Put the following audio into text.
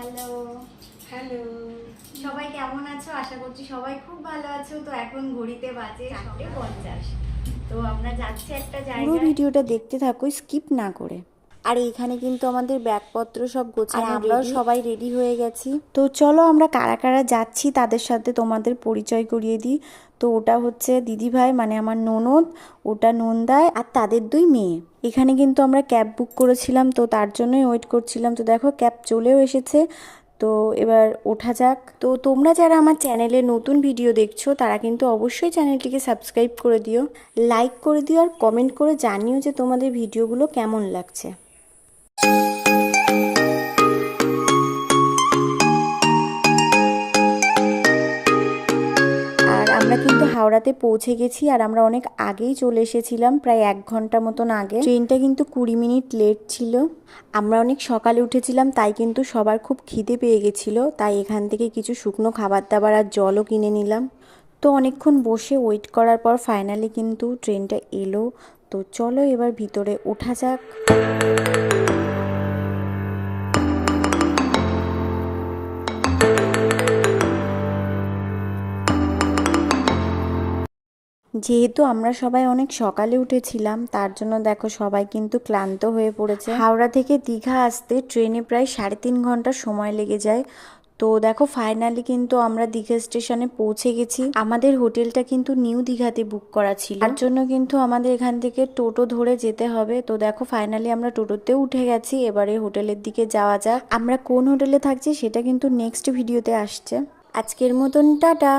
Hello hello সবাই কেমন আছো? আশা করছি সবাই খুব ভালো আছো। তো এখন ঘড়িতে বাজে চারটে। পঞ্চাশ। তো আমরা যাচ্ছি একটা পুরো জায়গায়। ভিডিওটা দেখতে থাকো স্কিপ না করে। আর এখানে কিন্তু আমাদের ব্যাগপত্র সব গোছানো আমরাও সবাই রেডি হয়ে গেছি। তো চলো আমরা কারা কারা যাচ্ছি তাদের সাথে তোমাদের পরিচয় করিয়ে দিই। তো ওটা হচ্ছে দিদিভাই মানে আমার ননদ ওটা নন্দায় আর তাদের দুই মেয়ে। এখানে কিন্তু আমরা ক্যাব বুক করেছিলাম তো তার জন্যই ওয়েট করছিলাম। তো দেখো ক্যাব চলেও এসেছে। তো এবার ওঠা যাক। তো তোমরা যারা আমার চ্যানেলে নতুন ভিডিও দেখছ তারা কিন্তু অবশ্যই চ্যানেলটিকে সাবস্ক্রাইব করে দিও। লাইক করে দিও আর কমেন্ট করে জানিও যে তোমাদের ভিডিওগুলো কেমন লাগছে। আমরা কিন্তু হাওড়াতে পৌঁছে গেছি আর আমরা অনেক আগেই চলে এসেছিলাম, প্রায় এক ঘণ্টা মতন আগে। ট্রেনটা কিন্তু কুড়ি মিনিট লেট ছিল। আমরা অনেক সকালে উঠেছিলাম, তাই কিন্তু সবার খুব খিদে পেয়ে গেছিল। তাই এখান থেকে কিছু শুকনো খাবার দাবার আর জলও কিনে নিলাম। তো অনেকক্ষণ বসে ওয়েট করার পর ফাইনালি কিন্তু ট্রেনটা এলো। তো চলো এবার ভিতরে ওঠা যাক। যেহেতু আমরা সবাই অনেক সকালে উঠেছিলাম, তার জন্য দেখো সবাই কিন্তু ক্লান্ত হয়ে পড়েছে। হাওড়া থেকে দীঘা আসতে ট্রেনে প্রায় সাড়ে তিন ঘণ্টা সময় লেগে যায়। তো দেখো ফাইনালি কিন্তু আমরা দীঘা স্টেশনে পৌঁছে গেছি। আমাদের হোটেলটা কিন্তু নিউ দীঘাতে বুক করা ছিল। তার জন্য কিন্তু আমাদের এখান থেকে টোটো ধরে যেতে হবে। তো দেখো ফাইনালি আমরা টোটোতেও উঠে গেছি। এবারে হোটেলের দিকে যাওয়া যাক। আমরা কোন হোটেলে থাকছি সেটা কিন্তু নেক্সট ভিডিওতে আসছে। আজকের মতন টাটা।